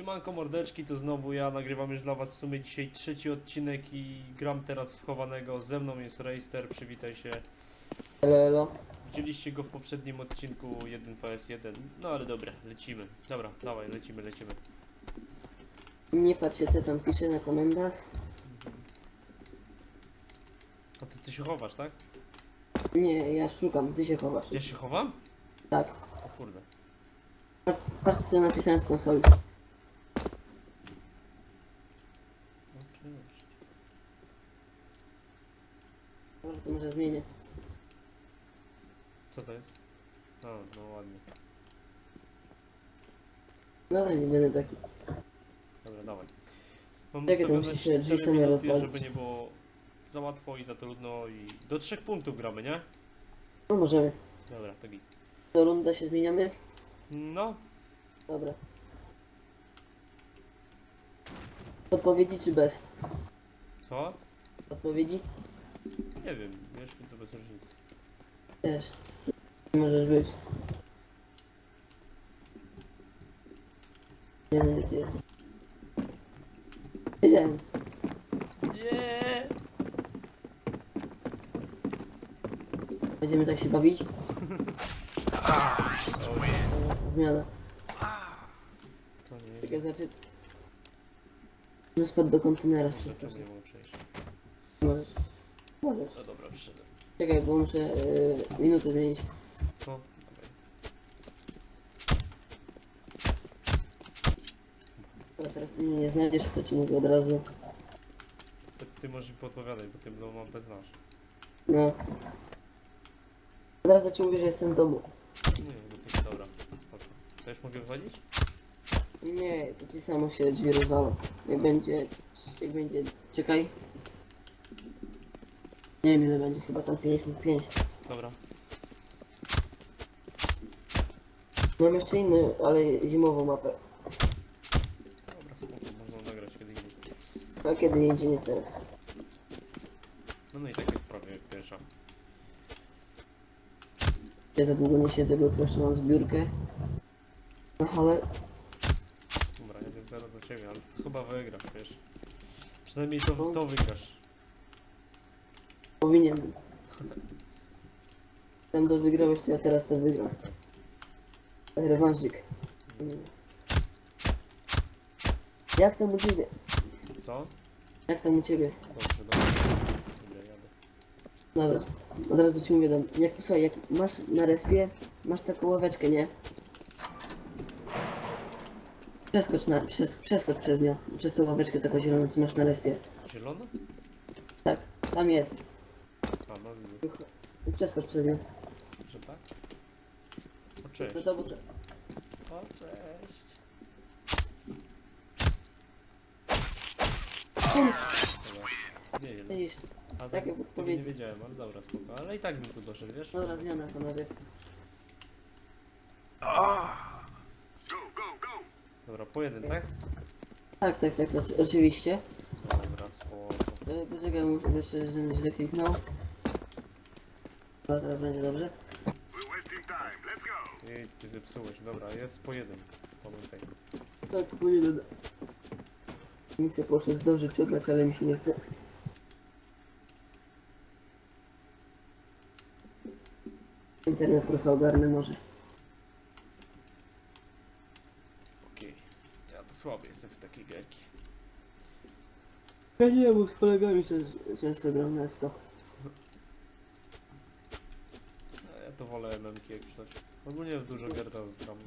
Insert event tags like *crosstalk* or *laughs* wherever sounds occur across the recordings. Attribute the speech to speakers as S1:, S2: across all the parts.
S1: Siemanko mordeczki, to znowu ja nagrywam już dla was w sumie dzisiaj trzeci odcinek i gram teraz w chowanego. Ze mną jest Reister, przywitaj się.
S2: Elo, elo.
S1: Widzieliście go w poprzednim odcinku 1vs1, no ale dobra, lecimy. Dobra, dawaj, lecimy, lecimy.
S2: Nie patrzcie co tam pisze na komendach.
S1: A ty, ty się chowasz, tak?
S2: Nie, ja szukam, ty się chowasz.
S1: Ja się chowam?
S2: Tak.
S1: O kurde.
S2: Patrz co napisałem w konsoli.
S1: No, cześć.
S2: Może to może zmienię.
S1: Co to jest? A, no ładnie.
S2: Dobra, nie będę taki.
S1: Dobra, dawaj. Mam ustawione
S2: musi się drzwi
S1: 4
S2: same
S1: minuty,
S2: rozwalić.
S1: żeby nie było za łatwo i za trudno i do trzech punktów gramy, nie?
S2: No możemy.
S1: Dobra, to git.
S2: Do runda się zmieniamy?
S1: No,
S2: Dobra. Odpowiedzi czy bez?
S1: co?
S2: Odpowiedzi?
S1: Nie wiem, wiesz, to bez różnicy.
S2: Też. Możesz być. Nie wiem gdzie ty jesteś. Wiedziałem.
S1: Nie.
S2: Będziemy tak się bawić? Zmiana.
S1: To nie
S2: Czekaj, znaczy... No spadł do kontenera przez to.
S1: to nie mogę przejść.
S2: Możesz. Możesz.
S1: No dobra, przyszedłem.
S2: Czekaj, bo muszę yy, minutę zmienić.
S1: No,
S2: Ale teraz ty mnie nie znajdziesz, to ci mówię od razu.
S1: To ty możesz mi podpowiadać, bo ty no, mam bez nasz.
S2: No. Od razu ci mówię, że jestem w domu.
S1: Nie, no to dobra, spoko. To już mogę wchodzić?
S2: Nie, to ci samo się drzwi rozwalą. Jak będzie... Jak będzie... Czekaj. Nie wiem ile będzie, chyba tam 55.
S1: Dobra.
S2: Mam jeszcze inny, ale zimową mapę.
S1: Dobra, spoko, można nagrać kiedy indziej.
S2: A kiedy indziej nie teraz.
S1: No no i tak jest prawie jak pierwsza.
S2: Ja za długo nie siedzę, bo jeszcze mam zbiórkę. No ale...
S1: Dobra, jeden zero do ciebie, ale to chyba wygrasz, wiesz. Przynajmniej to, to wygrasz.
S2: Powinien. Tam do wygrałeś, to ja teraz to wygram. Rewanżyk. Jak tam u ciebie?
S1: Co?
S2: Jak tam u ciebie?
S1: Dobrze, dobrze. Dobra, jadę.
S2: Dobra, od razu ci mówię, dam. jak słuchaj, jak masz na respie, masz taką ławeczkę, nie? Przeskocz na, przes, przeskocz przez nią, przez tą ławeczkę taką zieloną, co masz na respie.
S1: Zielona?
S2: Tak, tam jest.
S1: A, no widzę,
S2: Przeskocz przez nią.
S1: że tak? O, cześć.
S2: No to bo...
S1: O, cześć. Nie wiem.
S2: Widzisz,
S1: A
S2: takie
S1: tego nie
S2: podpowiedzi.
S1: wiedziałem, ale dobra, spoko. Ale i tak bym tu doszedł, wiesz?
S2: Dobra, zmiana panowie.
S1: Dobra, po jeden, tak?
S2: Tak, tak, tak, o- oczywiście.
S1: Dobra, spoko.
S2: E, Poczekaj, muszę jeszcze, żebym źle kliknął. Dobra, teraz będzie dobrze.
S1: I ty zepsułeś. Dobra, jest po jeden. Pamiętaj.
S2: Tak, po jeden. Mi się poszedł zdążyć oddać, ale mi się nie chce. Internet trochę ogarnę może.
S1: Okej. Ja to słaby jestem w takiej gierki.
S2: Ja nie, bo z kolegami często, często gram na to.
S1: A ja to wolę MMK jak coś. Ogólnie w dużo gier teraz gram.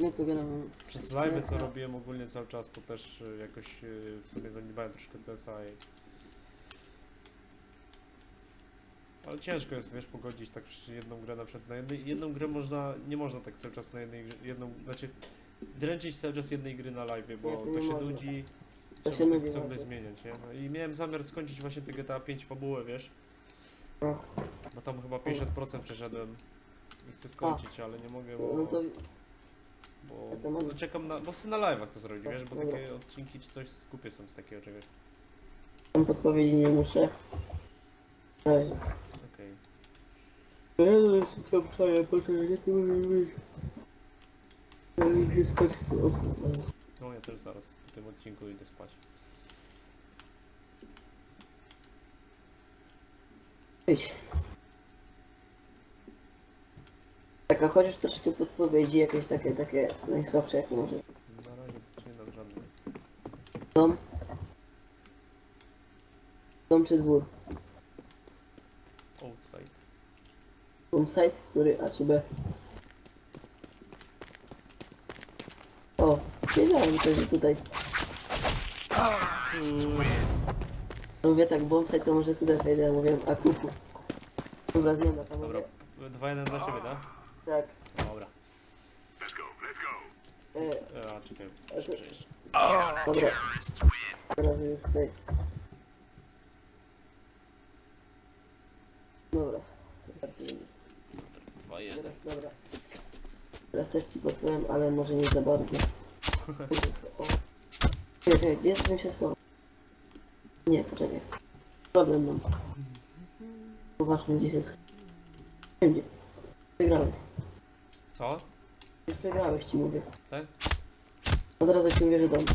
S2: No to gram
S1: Przez live co robiłem ogólnie cały czas, to też y, jakoś y, w sumie zaniedbałem troszkę CSa i... Ale ciężko jest, wiesz, pogodzić tak przecież jedną grę na przykład na jednej, jedną grę można, nie można tak cały czas na jednej, grze- jedną, znaczy dręczyć cały czas jednej gry na live, bo
S2: Nie, to
S1: to,
S2: nie
S1: się
S2: można.
S1: nudzi,
S2: To
S1: trzeba
S2: się
S1: tak ciągle
S2: bardzo.
S1: zmieniać, nie? No I miałem zamiar skończyć właśnie te GTA 5 fabułę, wiesz,
S2: No,
S1: bo tam chyba 50% przeszedłem i chcę skończyć, ale nie mogę, bo...
S2: no to
S1: Bo
S2: Ja mam-
S1: czekam na. Bo chcę na live'ach to zrobić, wiesz, bo
S2: Dobra.
S1: takie odcinki czy coś skupię są z takiego czegoś.
S2: tam podpowiedzi nie muszę. Na razie.
S1: Okej.
S2: Ja jeszcze przeję, poczekaj, gdzie ty mówisz być? No i się spać chcę. O, kurwa.
S1: No ja też zaraz po tym odcinku idę spać.
S2: Idź. Taka chociaż troszkę podpowiedzi, jakieś takie, takie najsłabsze jak może.
S1: Na razie to nie dam żadnej.
S2: Dom. Dom czy dwór?
S1: Outside.
S2: Dom site, który A czy B? O, wiedziałem też, że tutaj. No mówię tak, bomb site to może tutaj wejdę, mówiłem A kuku. Dobra, zmiana panowie.
S1: Dobra, 2-1 dla ciebie, tak?
S2: Tak.
S1: Dobra.
S2: E,
S1: E, A, czekaj,
S2: A to-
S1: przecież.
S2: dobra. Teraz już tutaj. Dobra.
S1: 2-1.
S2: Teraz dobra. Teraz też ci podpowiem, ale może nie za bardzo. Się scho- o. Czekaj, czekaj, gdzie bym się schował? Nie, poczekaj. Problem mam. Uważmy, gdzie się schował. Wiem gdzie.
S1: Co?
S2: Już przegrałeś, ci mówię.
S1: Tak?
S2: Od razu ci mówię, że dom. To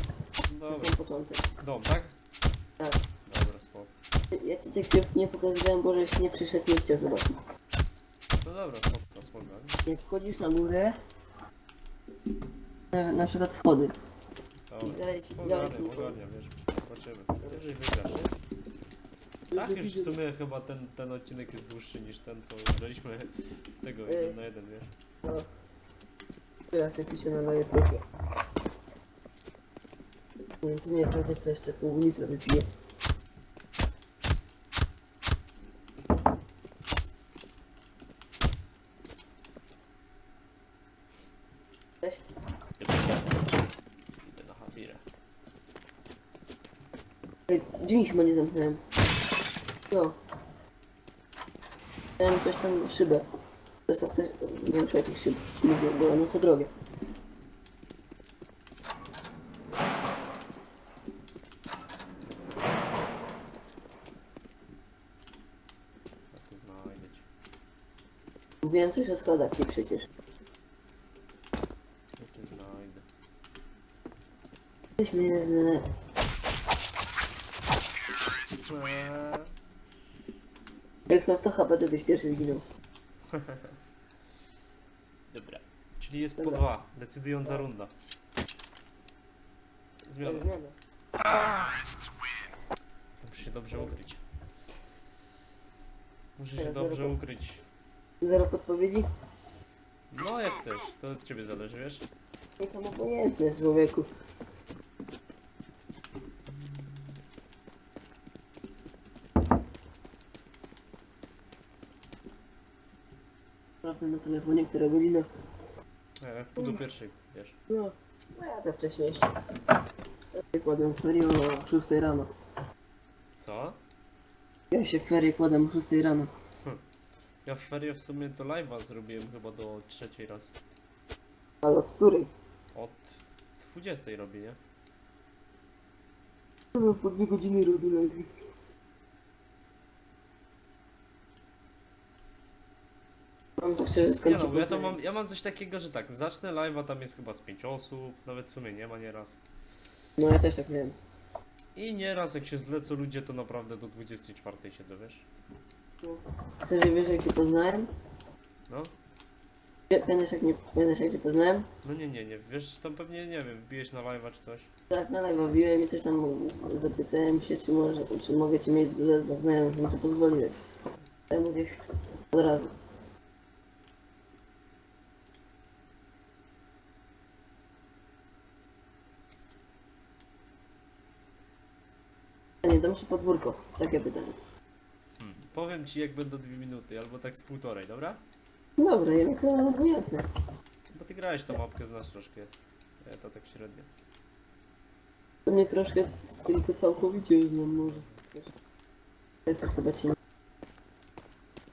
S1: Dobra.
S2: sam początek.
S1: Dom, tak?
S2: Tak.
S1: Dobra, spoko.
S2: Ja ci tych kwiatów nie pokazywałem, bo żeś nie przyszedł, nie chciał zobaczyć.
S1: No dobra, spoko, spoko.
S2: Jak wchodzisz na górę, na, na przykład schody.
S1: Dobra.
S2: Dalej ci, dalej ci
S1: wiesz, zobaczymy. Jeżeli wygrasz? Tak, już w sumie chyba ten, ten odcinek jest dłuższy niż ten, co graliśmy w tego jeden na jeden, wiesz?
S2: No. Teraz jak się naleje trochę. Nie, to nie trochę, to jeszcze pół litra wypiję.
S1: Idę na Hafirę.
S2: Ej, Drzwi chyba nie zamknąłem. No. Chciałem coś tam, szybę. Zostaw też, nie muszę tych szyb, ci mówię, bo one są drogie.
S1: Ja to.
S2: Mówiłem coś o ci przecież.
S1: Ja cię znajdę.
S2: Coś mnie zna... Jak mam 100 HP, to byś pierwszy zginął. *laughs*
S1: Czyli jest po
S2: Dobra.
S1: dwa. Decydująca runda. Zmiana.
S2: Zmiana.
S1: Muszę się dobrze ukryć. Muszę się
S2: Teraz
S1: dobrze
S2: zero
S1: ukryć.
S2: Zero podpowiedzi?
S1: No jak chcesz, to od ciebie zależy, wiesz?
S2: Nie tam obojętne, człowieku. Sprawdzę na telefonie, która godzina.
S1: E, w pół do pierwszej, wiesz.
S2: No, no ja to wcześniejsze. Ja kładę w ferie o 6 rano.
S1: Co?
S2: Ja się w ferie kładam o 6 rano.
S1: Ja w ferie w sumie do live'a zrobiłem chyba do trzeciej raz.
S2: Ale od której?
S1: Od 20 robię, nie?
S2: No, po dwie godziny robię live.
S1: Nie no, bo ja to mam, ja mam coś takiego, że tak, zacznę live'a, tam jest chyba z 5 osób, nawet w sumie nie ma nieraz.
S2: No ja też tak miałem.
S1: I nieraz jak się zlecą ludzie, to naprawdę do 24 się dowiesz.
S2: Chcesz, że wiesz jak cię poznałem?
S1: No?
S2: Wie- Pamiętasz jak, nie, pamiętasz jak cię poznałem?
S1: No nie, nie, nie, wiesz, tam pewnie, nie wiem, wbijesz na live'a czy coś.
S2: Tak, na live wbiłem i coś tam zapytałem się, czy, może, czy mogę cię mieć za- za znajomych, mi to pozwoliłeś. Ja mówię od razu. Nie, dom czy podwórko? Takie pytanie.
S1: Hmm. Powiem ci jak będą dwie minuty, albo tak z półtorej, dobra?
S2: Dobra, ja to obojętne.
S1: Bo ty grałeś tą mapkę, znasz troszkę. Ja to tak średnio.
S2: To mnie troszkę tylko całkowicie znam może. Ja to chyba cię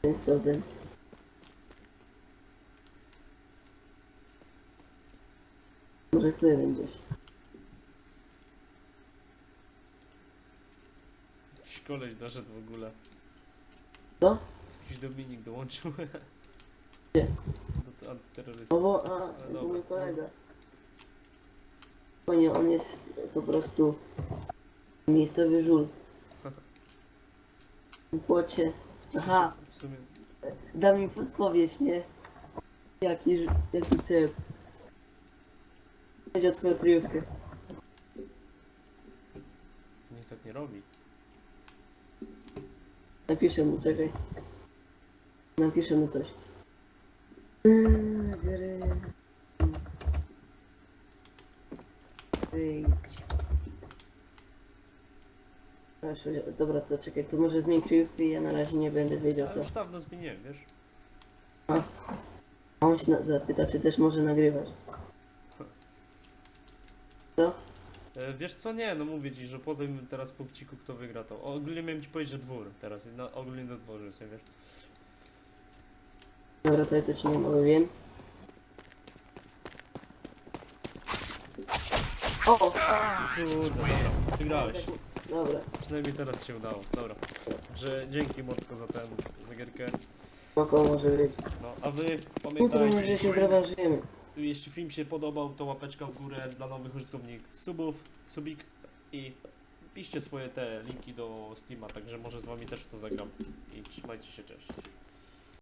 S2: nie, sprawdzę. Może tyle będziesz.
S1: Jakiś koleś doszedł w ogóle.
S2: Co?
S1: Jakiś Dominik dołączył.
S2: Gdzie?
S1: Do to- antyterrorysty.
S2: O, bo, a, to mój kolega. Panie, on jest po prostu miejscowy żul. W płocie. Aha,
S1: W sumie.
S2: da mi podpowiedź, nie? Jaki, ż- jaki cel. Chodzi o twoją kryjówkę.
S1: Nikt tak nie robi.
S2: Napiszę mu, czekaj. Napiszę mu coś. Wyjdź. Proszę, Dobra, to czekaj, to może zmień kryjówkę i ja na razie nie będę wiedział
S1: Ale
S2: co.
S1: już dawno zmieniłem, wiesz?
S2: A on się na, zapyta, czy też może nagrywać. *laughs* Co?
S1: E, Wiesz co, nie, no mówię ci, że powiem teraz po kciku kto wygra to. Ogólnie miałem ci powiedzieć, że dwór teraz, na, ogólnie na dworze, co wiesz?
S2: Dobra, to ja to ci nie powiem. O!
S1: Kurde, dobra, wygrałeś.
S2: Dobra,
S1: Przynajmniej teraz się udało, dobra. Że dzięki Mordko za za gierkę.
S2: spoko może być.
S1: No, a wy
S2: Jutro
S1: pamiętajcie,
S2: może się zrewanżujemy.
S1: Jeśli film się podobał, to łapeczka w górę dla nowych użytkowników subów, subik i piszcie swoje te linki do Steama, także może z wami też w to zagram. I trzymajcie się, cześć.